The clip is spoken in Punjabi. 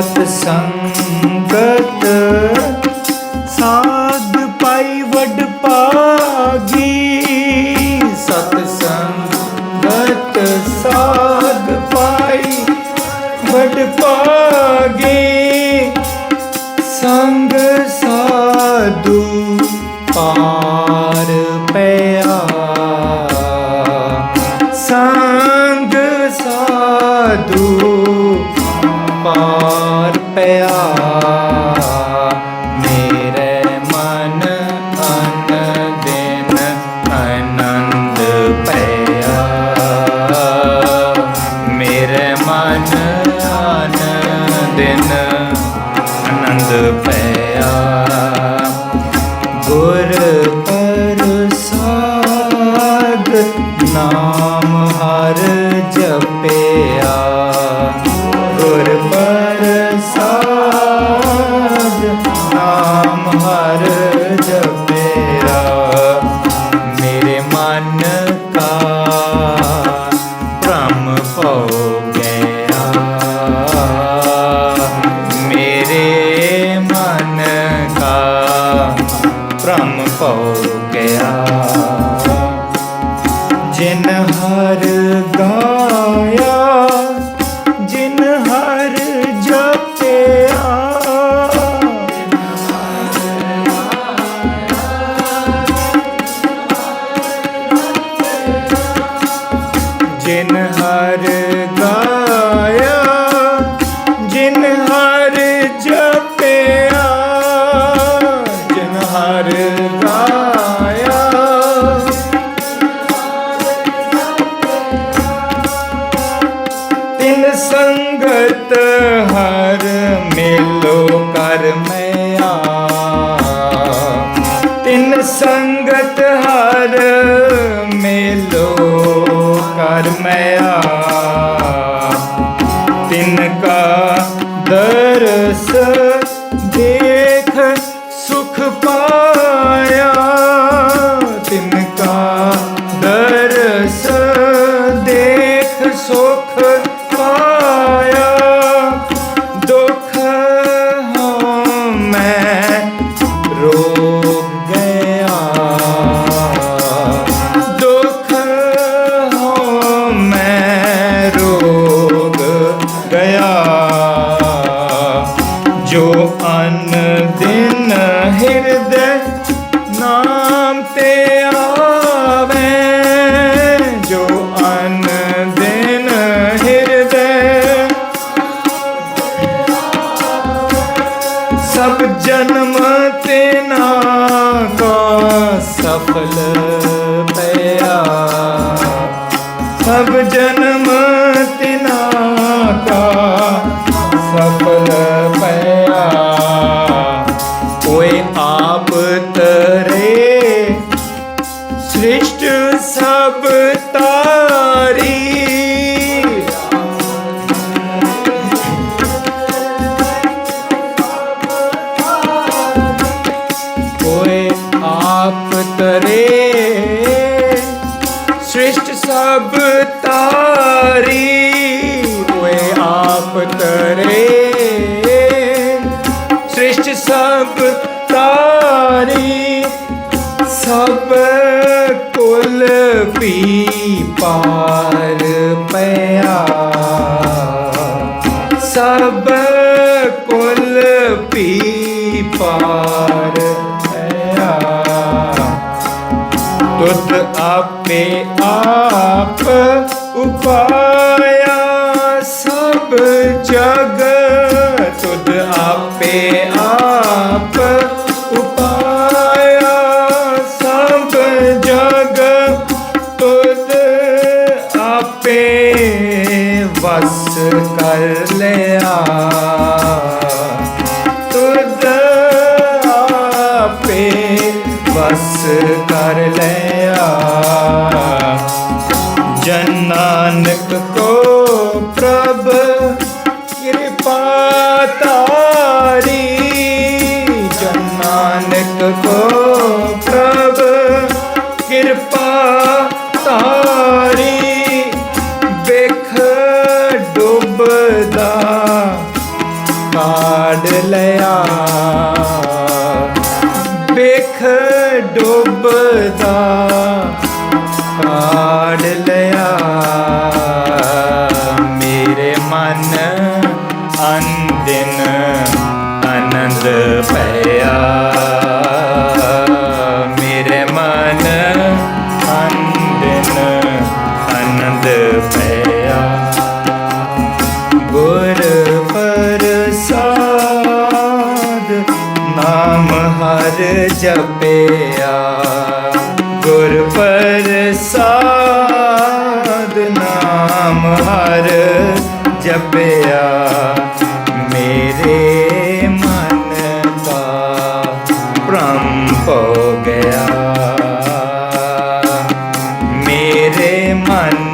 ਸਤ ਸੰਗਤ ਸਾਧ ਪਾਈ ਵਡ ਪਾਗੀ ਪਿਆ। ਮੇਰੇ ਮਨ ਅਨ ਦਿਨ ਆਨੰਦ ਪਿਆ। ਮੇਰੇ ਮਨ ਅਨ ਦਿਨ ਆਨੰਦ ਪਿਆ। ਗੁਰ ਪ੍ਰਸਾਦ ਨਾਮ ਹਰ ਜਪਿਆ। ਗੁਰ ਪਰ ਹਰ ਗਾਇਆ, ਜਿਨ ਹਰ ਜਪਿਆ, ਜਿਨ ਹਰ ਗਾਇਆ। ਤਿਨ ਸੰਗਤ ਹਰ ਮਿਲੋ ਕਰ ਮੈਂ ਆ ਤਿਨ ਸੰਗਤ ਹਰ ਜਨਮਿਆ ਤਿਨ ਕਾ ਦਰਸ ਸਭ ਜਨਮ ਤੇਨਾ ਕੋ ਸਫਲ ਪਿਆ। ਸਭ ਜਨ ਸਭ ਤਾਰੀ, ਸਭ ਕੁਲ ਪੀ ਪਾਰ ਪਿਆ। ਸਭ ਕੁਲ ਪੀ ਪਾਰ ਪਿਆ। ਤੁਧ ਆਪੇ ਆਪ ਉਪਾਇਆ ਸਭ ਜਗ। ਤੁਧ ਆਪੇ ਆਪ ਉਪਾਇਆ ਸਭ ਜਗ ਤੁਧ ਆਪੇ ਵਸ ਕਰ ਲਿਆ। ਤੁਧ ਆਪੇ ਵਸ ਕਰ ਲਿਆ। ਜਨ ਨਾਨਕ ਕੋ ਪ੍ਰਭ ਕੋ ਪ੍ਰਭ ਕਿਰਪਾ ਤਾਰੀ ਵੇਖ ਡੁੱਬਦਾ ਕਾੜ ਲਿਆ। ਵੇਖ ਡੁੱਬਦਾ ਕਾੜ ਲਿਆ। ਜਪਿਆ ਗੁਰ ਪ੍ਰਸਾਦ ਜਪਿਆ। ਮੇਰੇ ਮਨ ਕਾ ਹੋ ਗਿਆ। ਮੇਰੇ ਮਨ